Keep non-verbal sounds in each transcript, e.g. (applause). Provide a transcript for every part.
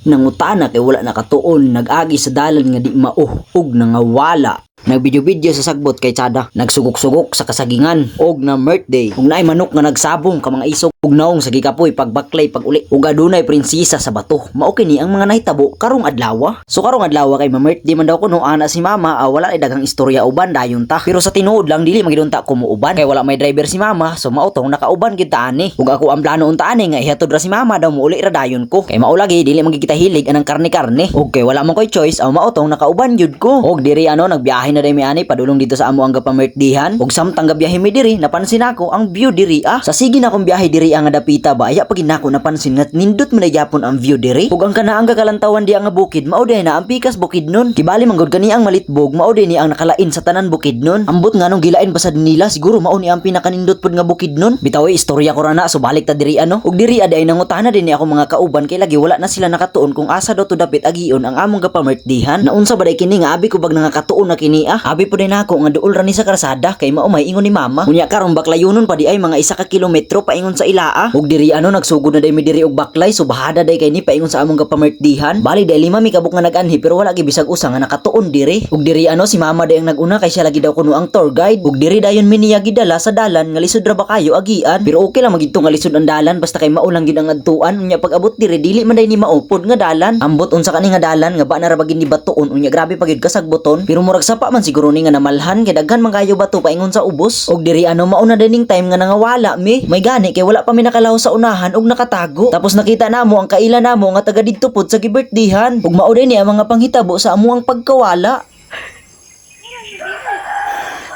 Nangutana kay wala nakatuon, nag-agi sa dalan nga di mao ug nangawala. Nagbidyo-video sa sagbot kay Chada. Nagsugok-sugok sa kasagingan og na birthday. Ug naay manok nga nagsabong ka mga isog ug naong sa gikapoy pagbaklay pag uli. Ug adunay prinsesa sa bato. Mao kini ang mga nahitabo karong adlaw. So karong adlaw kay ma-birthday man daw kuno ana si mama ah, wala ay daghang istorya uban dayon ta. Pero sa tinuod lang dili magidunta ko muuban kay wala may driver si mama so mao tong nakauban gid ani. Ug ako ang plano unta ani nga ihatod ra si mama daw mo uli ra dayon ko. Kay mao lagi dili magkita hilig anang karne-karne. Ug kay wala man koy choice aw mao tong nakauban jud ko. Ug diri ano nagbiyahe na day ani padulong dito sa amo ang gapamertdihan. Ug samtang gabiyahe mi diri napansin ako ang view diri ah. Sa sige na akong biyahe diri ang dapita ba aya pagid nako napansin nga nindot man gyapon ang view diri. Ug ang kanaang gakalantawan di ang bukid mao na ang pikas bukid nun. Kibali man gud kani ang malitbog mao ni ang nakalain sa tanan bukid nun. Ambot nga nung gilain pa sa nila siguro mao ni ang pinakanindot pud nga bukid nun. Bitaw eh, istorya ko ra na so balik ta diri ano. Ug diri aday nangutana din ni ako mga kauban kay lagi wala na sila nakatuon kung asa daw to dapit agion ang among gapamertdihan. Naunsa ba day kini nga abi ko bag nangakatuon na kini ah. Abi po din ako nga duol ra ni sa karsada kay mao may ingon ni mama. Unya karon baklayonon pa di ay mga isa ka kilometro paingon sa ilaa. Ug diri ano nagsugod na day mi diri og baklay so bahada day kay ni paingon sa among gapamertdihan. Bali day lima mi kabuk nga nag-anhi pero wala gi bisag usa nga nakatuon diri. Ug diri ano si mama day ang naguna kay siya lagi daw kuno ang tour guide. Ug diri dayon mi niya gidala sa dalan nga lisod ra ba kayo agian. Pero okay lang magidto nga lisod ang dalan basta kay maulang gid ang adtuan. Unya pag abot diri dili man day ni maupod nga dalan. Ambot unsa kani nga dalan nga ba na ra bagin ni batuon unya grabe pagid kasagboton. Pero murag man siguro ni nga namalhan kay daghan man kayo bato paingon sa ubos. Og diri ano mauna dining time nga nangawala mi. May gani kay wala pa mi nakalaw sa unahan og nakatago. Tapos nakita namo ang kaila namo nga taga didto pod sa gibirthdihan. Ug mao din ni ang mga panghitabo sa amuang pagkawala.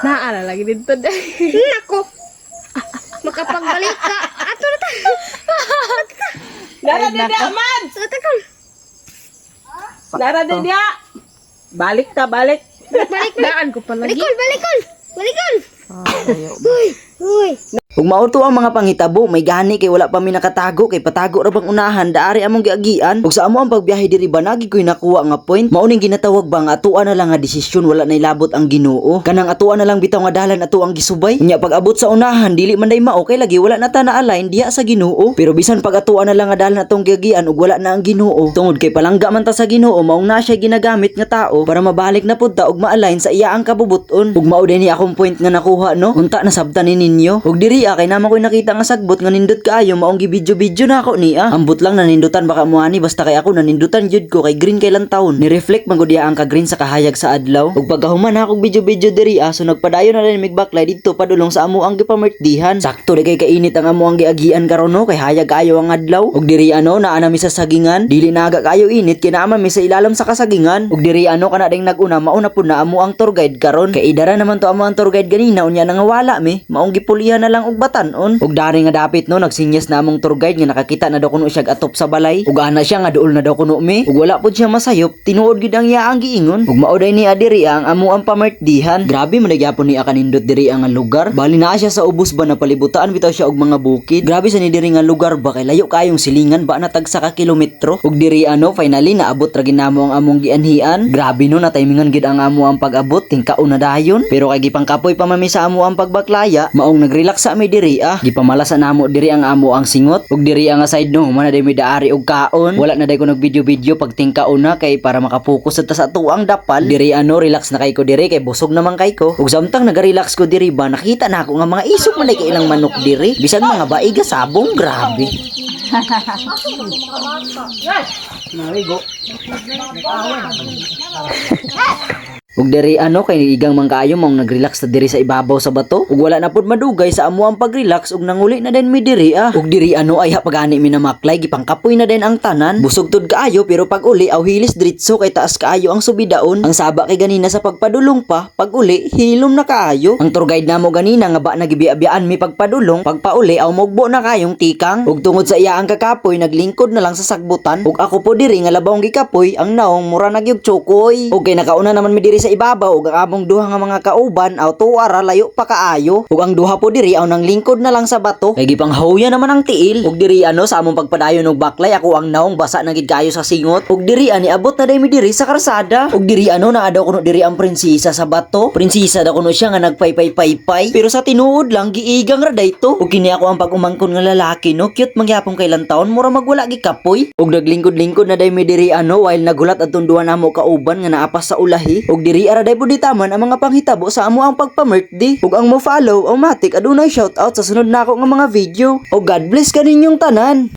Naala lagi dito dahil. Nako. Makapagbalik ka. Ato na ta. Dara din dia, man! Sa takon. Dara din dia! Balik ta, balik. Balik na. Daan ko pa lagi. Balikol, balikol. Balikol. Uy, uy. Ug mao to ang mga panghitabo, may gani kay wala pa mi nakatago kay patago ra bang unahan daari among giagian. Ug sa amo ang pagbiyahe diri ba nagi koy nakuha nga point. Mao ning ginatawag ba nga atuan na lang nga desisyon wala nay labot ang Ginoo. Kanang atuan na lang bitaw nga dalan ato ang gisubay. Nya pag abot sa unahan dili man day mao kay lagi wala na ta na-align diha sa Ginoo. Pero bisan pag atuan na lang nga dalan atong giagian ug wala na ang Ginoo. Tungod kay palangga man ta sa Ginoo maong na siya ginagamit nga tao para mabalik na pud ta ug ma-align sa iya ang kabubuton. Ug mao din ni akong point nga nakuha no. Unta na sabtan ni ninyo. Ug diri ah, kay naman ko'y nakita nga sagbot nga nindot kaayo maong gibidyo-bidyo na ako niya. Ambot lang nanindutan baka muani basta kay ako nanindutan jud ko kay green kay lang taon. Ni-reflect man gud ang ka-green sa kahayag sa adlaw. Ug pagkahuman akong bidyo-bidyo diri ah, so nagpadayon na rin migbaklay dito padulong sa amo ang gipamertdihan. Sakto di kay kainit ang amo ang giagian karon kay hayag kaayo ang adlaw. Ug diri ano naa na mi sa sagingan, dili na aga kaayo init kay naa man mi sa ilalim sa kasagingan. Ug diri ano kana ding naguna mauna pud na amo ang tour guide karon. Kay idara naman to amo ang tour guide ganina unya nangawala mi. Maong gipulihan na lang og batan-on. Ug dari nga dapit no nagsinyas na among tour guide nga nakakita na daw kuno siya atop sa balay. Ug ana siya nga duol na daw kuno mi. Ug wala pud siya masayop, tinuod gid ang iya ang giingon. Ug mao day ni adiri ang amo ang pamertdihan. Grabe man gyapon ni kanindot diri ang lugar. Bali na siya sa ubos ba na palibutaan bitaw siya og mga bukid. Grabe sa ni diri nga lugar ba kay layo kayong silingan ba na tag sa ka kilometro. Ug diri ano finally naabot ra ginamo ang among gianhian. Grabe no na timingan gid ang amo ang pag-abot tingkaon na dayon. Pero kay gipangkapoy pa mami sa amo ang pagbaklaya, maong nagrelax sa mi diri ah. Gipamalasan namo diri ang amo ang singot ug diri ang side no man day mi daari og kaon. Wala na day ko nag-video-video pag tingkaon na kay para makapokus sa sa tuang dapal. Diri ano relax na kay ko diri kay busog naman kay ko. Ug samtang naga-relax ko diri ba nakita na ako nga mga isok man kay ilang manok diri. Bisag mga baiga sabong grabe. (laughs) Ug diri ano kay igang man kaayo mong nagrelax ta diri sa ibabaw sa bato. Ug wala na pud madugay sa amo ang pagrelax ug nanguli na din mi diri ah. Ug diri ano ay pagani mi na maklay gipangkapoy na din ang tanan. Busog tud kaayo pero pag uli aw hilis diretso kay taas kaayo ang subidaon. Ang saba kay ganina sa pagpadulong pa, pag uli hilom na kaayo. Ang tour guide namo ganina nga ba nagibiabiyaan mi pagpadulong, pag pauli aw mogbo na kayong tikang. Ug tungod sa iya ang kakapoy naglingkod na lang sa sagbutan. Ug ako po diri nga labawng gikapoy ang naong mura nagyog chokoy. Ug kay nakauna naman mi diri sa ibabaw ug among duha nga mga kauban aw tuara layo pa kaayo. Ug ang duha po diri aw nang lingkod na lang sa bato. Kay gipanghahuya naman ang tiil. Ug diri ano sa among pagpadayon og baklay ako ang naong basa na gid kayo sa singot. Ug diri ani abot na day mi diri sa karsada. Ug diri ano naa daw kuno diri ang prinsesa sa bato. Prinsesa daw kuno siya nga nagpaypay-paypay. Pero sa tinuod lang giigang ra dayto. Ug kini ako ang pag-umangkon nga lalaki no? Cute mangyapon kay lang taon mura magwala gi kapoy ug naglingkod-lingkod na day mi diri ano while nagulat atong duha namo kauban nga naapas sa ulahi. Ug diri ara day buditaman ang mga panghitabo sa amo ang pagpa-birthday ug ang mo follow automatic adunay shoutout sa sunod nako nga mga video. Ug God bless kaninyong tanan